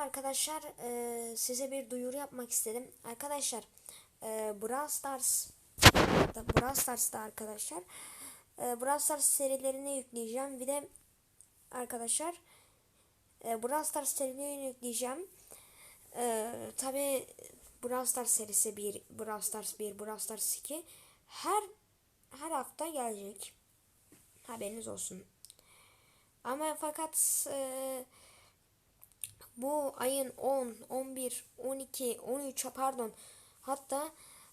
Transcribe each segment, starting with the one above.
arkadaşlar. Ee, size bir duyuru yapmak istedim. Arkadaşlar e, Brawl Stars Brawl Stars'ta arkadaşlar e, Brawl Stars serilerini yükleyeceğim. Bir de arkadaşlar e, Brawl Stars serilerini yükleyeceğim. E, Tabi Brawl Stars serisi 1, Brawl Stars 1, Brawl Stars 2 her her hafta gelecek. Haberiniz olsun. Ama fakat e, bu ayın 10, 11, 12, 13 pardon. Hatta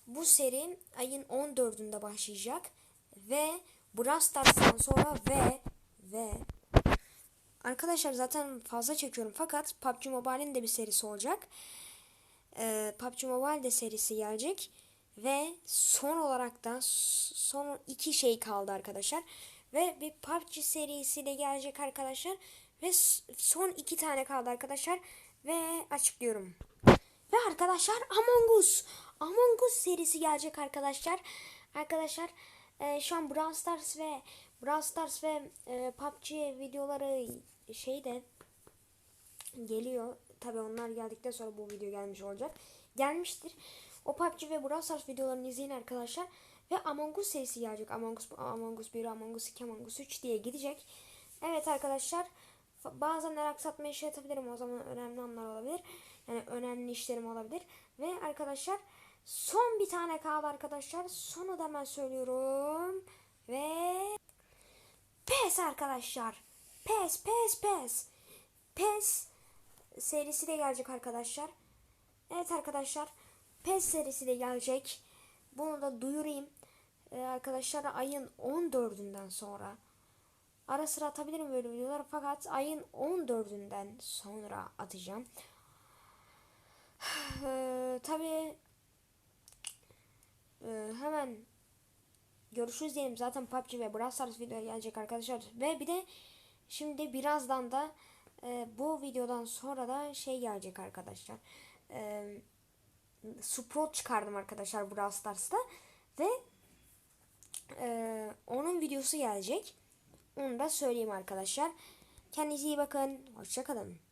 bu seri ayın 14'ünde başlayacak ve Brawl Stars'tan sonra ve ve. Arkadaşlar zaten fazla çekiyorum fakat PUBG Mobile'in de bir serisi olacak. Ee, PUBG Mobile de serisi gelecek ve son olarak da son iki şey kaldı arkadaşlar ve bir PUBG serisi de gelecek arkadaşlar ve son iki tane kaldı arkadaşlar ve açıklıyorum. Ve arkadaşlar Among Us. Among Us serisi gelecek arkadaşlar. Arkadaşlar e, şu an Brawl Stars ve Brawl Stars ve e, PUBG videoları şeyde geliyor. Tabi onlar geldikten sonra bu video gelmiş olacak. Gelmiştir. O PUBG ve Brawl Stars videolarını izleyin arkadaşlar. Ve Among Us serisi gelecek. Among Us, Among Us 1, Among Us 2, Among Us 3 diye gidecek. Evet arkadaşlar. Bazen aksatma işi yapabilirim. O zaman önemli anlar olabilir. Yani önemli işlerim olabilir. Ve arkadaşlar son bir tane kaldı arkadaşlar. Sonu da ben söylüyorum. Ve PES arkadaşlar. PES, PES, PES. PES serisi de gelecek arkadaşlar. Evet arkadaşlar. PES serisi de gelecek. Bunu da duyurayım. Ee, arkadaşlar ayın 14'ünden sonra ara sıra atabilirim böyle videolar fakat ayın 14'ünden sonra atacağım. Ee, Tabi e, hemen görüşürüz diyelim. Zaten PUBG ve Brawl Stars video gelecek arkadaşlar. Ve bir de şimdi birazdan da e, bu videodan sonra da şey gelecek arkadaşlar. E, Sprout çıkardım arkadaşlar Brawl Stars'ta. Ve e, onun videosu gelecek. Onu da söyleyeyim arkadaşlar. Kendinize iyi bakın. Hoşçakalın.